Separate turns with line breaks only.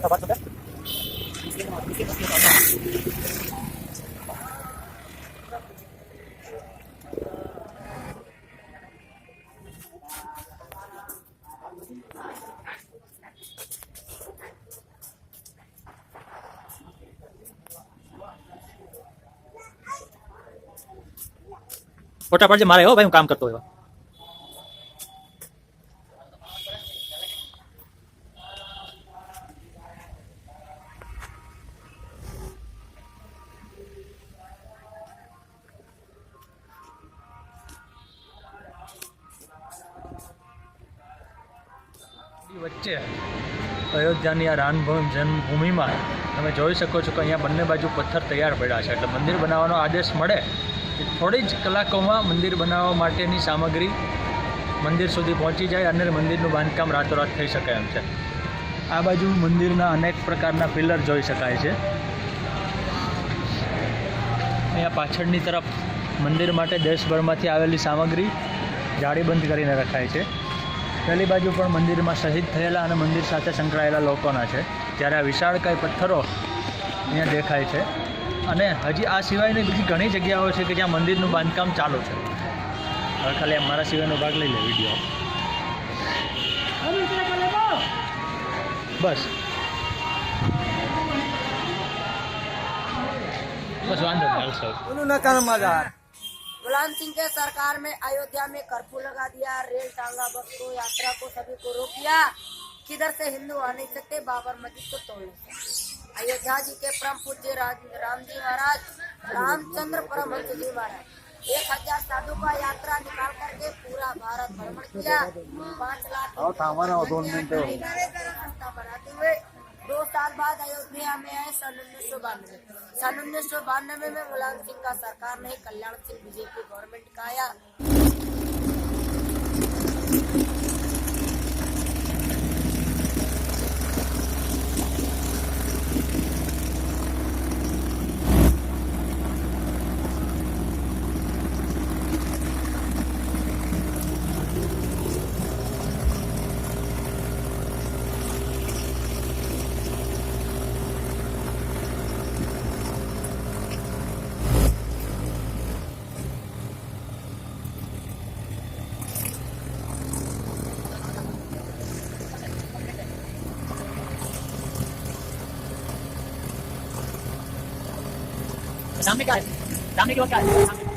મોટા ભાગ બધા ફોટા પાડજે મારે હો ભાઈ હું કામ કરતો એવા. વચ્ચે અયોધ્યાની આ રામભૂમિ જન્મભૂમિમાં તમે જોઈ શકો છો કે અહીંયા બંને બાજુ પથ્થર તૈયાર પડ્યા છે. એટલે મંદિર બનાવવાનો આદેશ મળે કે થોડી જ કલાકોમાં મંદિર બનાવવા માટેની સામગ્રી મંદિર સુધી પહોંચી જાય અને મંદિરનું બાંધકામ રાતોરાત થઈ શકે એમ છે. આ બાજુ મંદિરના અનેક પ્રકારના પિલર જોઈ શકાય છે. અહીંયા પાછળની તરફ મંદિર માટે દેશભરમાંથી આવેલી સામગ્રી જાળીબંધ કરીને રખાય છે. પેલી બાજુ પણ મંદિરમાં શહીદ થયેલા અને મંદિર સાથે સંકળાયેલા લોકોના છે. જ્યારે આ વિશાળકાય પથ્થરો અહીંયા દેખાય છે. અને હજી આ સિવાયની બીજી ઘણી જગ્યાઓ છે કે જ્યાં મંદિરનું બાંધકામ ચાલુ છે. હવે ખાલી મારા સિવાયનો ભાગ લઈ લે વીડિયો. બસ. બસ વાંધો નહીં હાલશે
मुलायम सिंह के सरकार में अयोध्या में कर्फ्यू लगा दिया रेल टांगा बस को यात्रा को सभी को रोक दिया। किधर से हिंदू आ नहीं सकते बाबर मस्जिद को तोड़ नहीं सकते अयोध्या जी के परम पूज्य राम जी महाराज रामचंद्र परमहंस जी महाराज एक हज़ार साधु का यात्रा निकाल करके पूरा भारत भ्रमण किया। पाँच लाख दो साल बाद अयोध्या में आए सन उन्नीस सौ बानवे सन उन्नीस सौ बानवे में मुलायम सिंह का सरकार नहीं कल्याण सिंह बीजेपी गवर्नमेंट का आया
Dami ka. Dami ka. Dami ka.